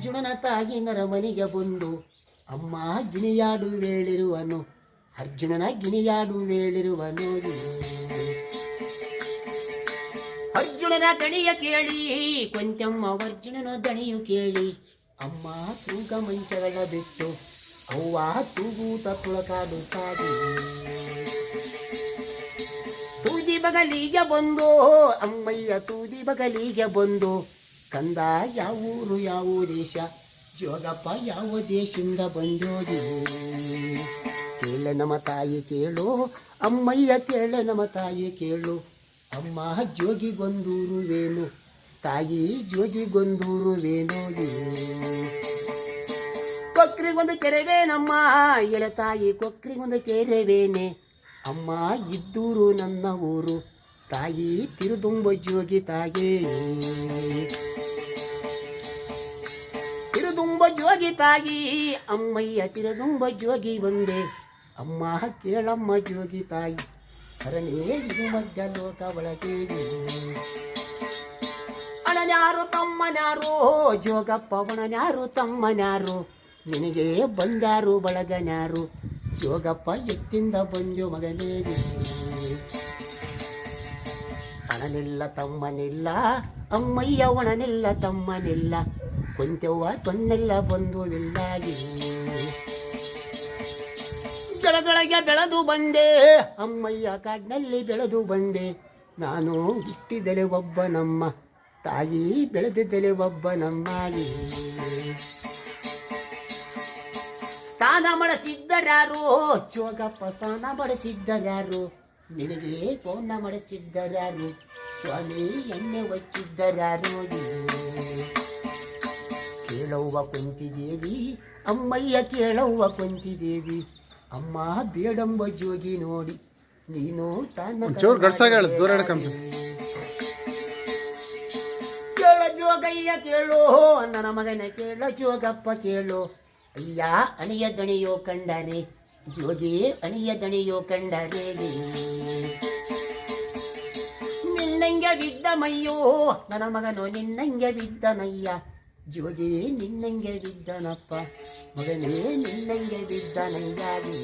ಅರ್ಜುನನ ತಾಯಿ ನರಮನಿಗೆ ಬಂದು, ಅಮ್ಮ, ಗಿಣಿಯಾಡು ವೇಳಿರುವನು ಅರ್ಜುನನ ಗಿಣಿಯಾಡು ವೇಳಿರುವನು ಅರ್ಜುನನ ದಣಿಯ ಕೇಳಿ, ಕೊಂಚಮ್ಮ, ಅರ್ಜುನನ ದಣಿಯು ಕೇಳಿ, ಅಮ್ಮ ತೂಗ ಮಂಚಗಳ ಬಿಟ್ಟು, ಅವ್ವ ತೂಗೂತ ತುಳಕಾಡುತ್ತಾಗಿ ತೂದಿ ಬಗಲಿಗೆ ಬಂದು, ಅಮ್ಮಯ್ಯ ತೂದಿ ಬಗಲಿಗೆ ಬಂದು ಕಂದ ಯಾವೂರು ಯಾವ ದೇಶ? ಜೋಗಪ್ಪ ಯಾವ ದೇಶದಿಂದ ಬಂದೋದಿ ಕೇಳೆ ನಮ್ಮ ತಾಯಿ ಕೇಳು, ಅಮ್ಮಯ್ಯ ಕೇಳೆ ನಮ್ಮ ತಾಯಿ ಕೇಳು. ಅಮ್ಮ ಜೋಗಿಗೊಂದೂರುವೇನು ತಾಯಿ ಜೋಗಿಗೊಂದೂರುವೇನೋದಿ ಕೊಕ್ರಿಗೊಂದು ಕೆರೆವೇನಮ್ಮ ಎಳೆ ತಾಯಿ ಕೊಕ್ರಿಗೊಂದು ಕೆರೆವೇನೆ. ಅಮ್ಮ ಇದ್ದೂರು ನನ್ನ ಊರು, ತಾಯಿ ತಿರುದುಂಬ ಜೋಗಿ ತಾಯಿ. ತಾಯಿ ಅಮ್ಮಯ್ಯ ತಿರದುಂಬ ಜೋಗಿ ಬಂದೆ. ಅಮ್ಮ ಕೇಳಮ್ಮ ಜೋಗಿ ತಾಯಿ ಅರನೇ ಇದು ಮಧ್ಯ ಲೋಕ ಒಳಗೆ ಅಣನ್ಯಾರು ತಮ್ಮನ್ಯಾರು ಜೋಗಪ್ಪ ಒಣನ್ಯಾರು ತಮ್ಮನ್ಯಾರು, ನಿನಗೆ ಬಂದಾರು ಬಳಗನ್ಯಾರು, ಜೋಗಪ್ಪ ಎತ್ತಿಂದ ಬಂದು ಮಗನೇ ಅಣನಿಲ್ಲ ತಮ್ಮನಿಲ್ಲ, ಅಮ್ಮಯ್ಯ ಒಣನಿಲ್ಲ ತಮ್ಮನಿಲ್ಲ ಕೊಂತೆವ್ವ, ಕಣ್ಣೆಲ್ಲ ಬಂದು ಇಲ್ಲಾಗಿ ಬೆಳದೊಳಗೆ ಬೆಳೆದು ಬಂದೆ, ಅಮ್ಮಯ್ಯ ಕಾಡಿನಲ್ಲಿ ಬೆಳೆದು ಬಂದೆ. ನಾನು ಹುಟ್ಟಿದರೆ ಒಬ್ಬ ನಮ್ಮ ತಾಯಿ ಬೆಳೆದಿದ್ದರೆ ಒಬ್ಬ ನಮ್ಮಾಗಿ. ಸ್ನಾನ ಮಾಡಿಸಿದ್ದರ್ಯಾರು ಚೋಗಪ್ಪ ಸ್ನಾನ ಮಾಡಿಸಿದ್ದರ್ಯಾರು ನಿನಗೆ ಪೌನ ಮಾಡಿಸಿದ್ದರ್ಯಾರು ಸ್ವಾಮಿ ಎಣ್ಣೆ ಒಚ್ಚಿದ್ದರ್ಯಾರು ಕೇಳವ್ವ ಕುಂತಿದೇವಿ ಅಮ್ಮಯ್ಯ ಕೇಳವ್ವ ಕುಂತಿದೇವಿ. ಅಮ್ಮ ಬೇಡಂಬ ಜೋಗಿ ನೋಡಿ ನೀನು ತಾನ. ಕೇಳ ಜೋಗಯ್ಯ ಕೇಳು ನನ್ನ ಮಗನ ಕೇಳ ಜೋಗಪ್ಪ ಕೇಳು. ಅಯ್ಯ ಅಣಿಯ ದಣಿಯೋ ಕಂಡರೆ ಜೋಗಿ ಅಣಿಯ ದಣಿಯೋ ಕಂಡರೆ. ನಿನ್ನಂಗೆ ಬಿದ್ದ ಮಯ್ಯೋ ನನ್ನ ಮಗನು ನಿನ್ನಂಗೆ ಬಿದ್ದನಯ್ಯ ಜೋಗಿ ನಿನ್ನಂಗೆ ಬಿದ್ದನಪ್ಪ ಮಗನೇ ನಿನ್ನಂಗೆ ಬಿದ್ದನಂಗಾಗಿ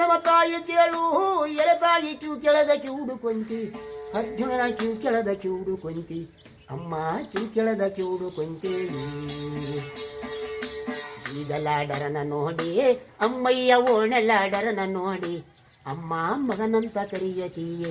ನಮ್ಮ ತಾಯಿ ಕೇಳು, ಎಲೆ ತಾಯಿ ಕ್ಯೂ ಕೆಳದ ಕಿವುಡು ಕೊಂತಿ ಅರ್ಜುನನ ಕ್ಯೂ ಕೆಳದ ಕಿವುಡು ಕೊಂತಿ ಅಮ್ಮ ಕ್ಯೂ ಕೆಳದ ಕಿವುಡು ಕೊಂತಿ ಈಗಲಾಡರನ ನೋಡಿ, ಅಮ್ಮಯ್ಯ ಓಣೆಲಾಡರನ ನೋಡಿ. ಅಮ್ಮ ಮಗನಂತ ಕರೆಯತೀಯೆ.